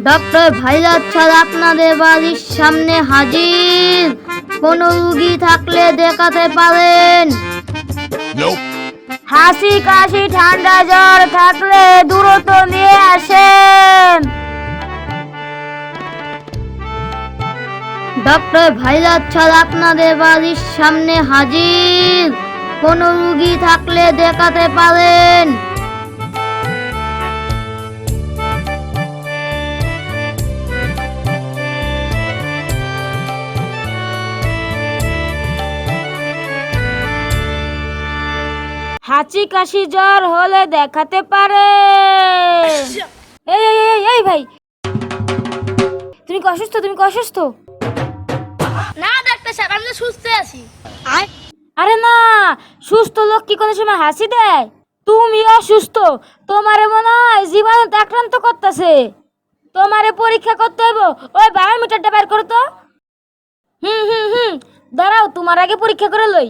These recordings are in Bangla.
ডক্টর ভাইরাজ ছাড়া আপনাদের বাড়ির সামনে হাজির। কোনো রুগী থাকলে দেখাতে পারেন। হাসি কাশি ঠান্ডা জ্বর থাকলে দ্রুত নিয়ে আসেন। ডক্টর ভাইরাজ ছাড়া আপনাদের বাড়ির সামনে হাজির। কোনো রুগী থাকলে দেখাতে পারেন। হাঁচি কাশি জ্বর হলে দেখাতে পারে। এই এই এই এই ভাই। তুমি কি অসুস্থ? তুমি কি অসুস্থ? না ডাক্তার সাহেব আমি তো সুস্থ আছি। আরে না সুস্থ লোক কি কোনো সময় হাসি দেয়? তুমি অসুস্থ তোমারে মনে হয় জীবাণু আক্রান্ত করতেছে। তোমারে পরীক্ষা করতে হইব। ওই বায়োমিটারটা বের করো তো। হুম হুম হুম। দাঁড়াও তোমার আগে পরীক্ষা করে লই।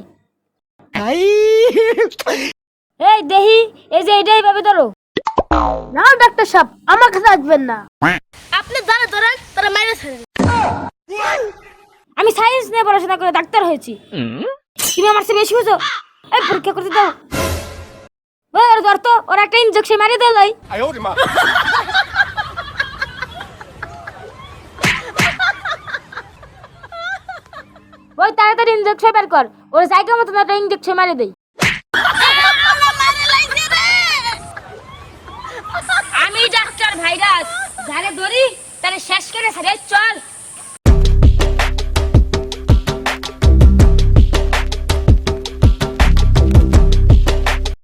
এই দেহি এই যে এইটাই ভাবে ধরো। না ডাক্তার সাহেব আমার কাছে আসবেন না। আপনি যারা ধরেন তারা মাইনে ছেড়ে আমি সায়েন্স নিয়ে পড়াশোনা করে ডাক্তার হয়েছি। তুমি আমার চেয়ে বেশি বুঝো? এই পরীক্ষা করতে দাও। ওই ওর ধর তো ওর একটা ইনজেকশন মারি দে লই. ওই তাড়াতাড়ি ইনজেকশন বের কর। ওর জায়গা মতন একটা ইনজেকশন মারি দেই। যারে দড়ি তাহলে শেষ করে চল।